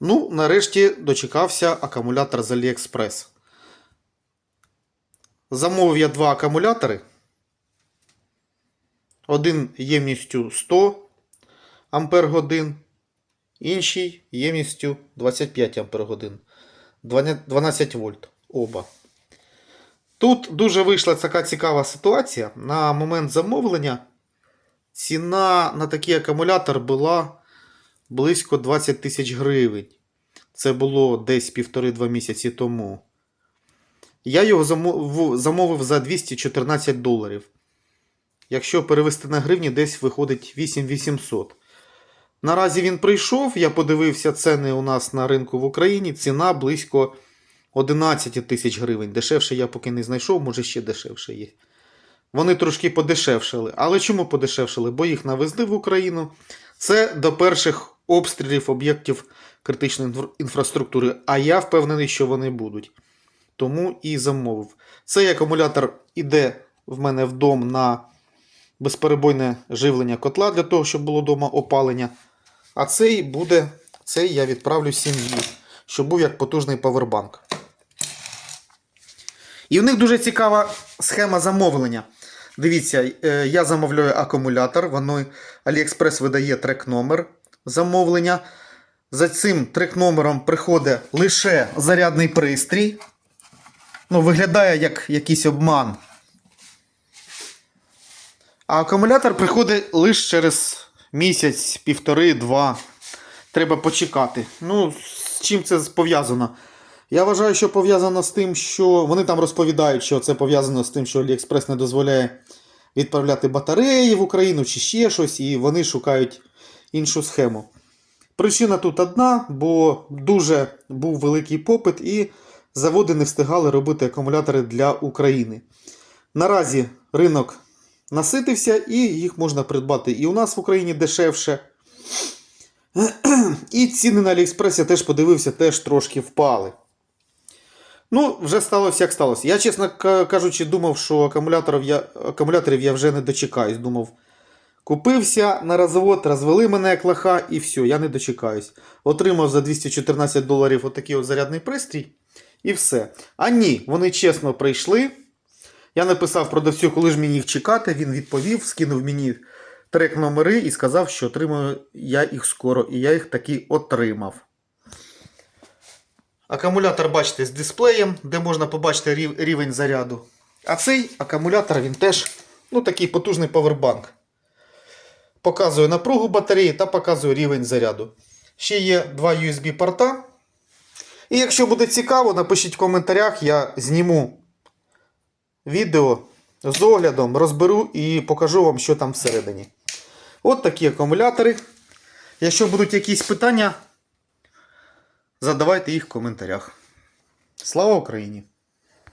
Ну, нарешті дочекався акумулятор з AliExpress. Замовив я два акумулятори. Один ємністю 100 Ампер інший ємністю 25 Ампер годин. 12 вольт. Оба. Тут дуже вийшла така цікава ситуація. На момент замовлення ціна на такий акумулятор була близько 20 тисяч гривень. Це було десь півтори-два місяці тому. Я його замовив за 214 доларів. Якщо перевести на гривні, десь виходить 8800. Наразі він прийшов, я подивився ціни у нас на ринку в Україні. Ціна близько 11 тисяч гривень. Дешевше я поки не знайшов, може ще дешевше є. Вони трошки подешевшали. Але чому подешевшали? Бо їх навезли в Україну. Це до перших обстрілів об'єктів критичної інфраструктури. А я впевнений, що вони будуть. Тому і замовив. Цей акумулятор іде в мене в дом на безперебойне живлення котла для того, щоб було вдома опалення. А цей буде, цей я відправлю сім'ї, щоб був як потужний павербанк. І в них дуже цікава схема замовлення. Дивіться, е, я замовляю акумулятор, воно AliExpress видає трек-номер замовлення. За цим трек-номером приходить лише зарядний пристрій. Ну, виглядає як якийсь обман. А акумулятор приходить лише через місяць, півтори-два. Треба почекати. Ну, з чим це пов'язано? Я вважаю, що пов'язано з тим, що вони там розповідають, що це пов'язано з тим, що AliExpress не дозволяє відправляти батареї в Україну чи ще щось, і вони шукають іншу схему. Причина тут одна, бо дуже був великий попит, і заводи не встигали робити акумулятори для України. Наразі ринок наситився і їх можна придбати і у нас в Україні дешевше. І ціни на Аліекспресі я теж подивився, теж трошки впали. Ну, вже сталося, як сталося. Я, чесно кажучи, думав, що акумуляторів я, акумуляторів я вже не дочекаюсь. Думав, купився на розвод, розвели мене як лоха, і все, я не дочекаюсь. Отримав за 214 доларів отакий от зарядний пристрій, і все. А ні, вони чесно прийшли. Я написав продавцю, коли ж мені їх чекати. Він відповів, скинув мені трек номери і сказав, що отримаю я їх скоро, і я їх таки отримав. Акумулятор, бачите, з дисплеєм, де можна побачити рів- рівень заряду. А цей акумулятор він теж ну, такий потужний павербанк. Показує напругу батареї та показує рівень заряду. Ще є два USB-порта. І якщо буде цікаво, напишіть в коментарях, я зніму відео з оглядом, розберу і покажу вам, що там всередині. От такі акумулятори. Якщо будуть якісь питання, задавайте їх в коментарях. Слава Україні!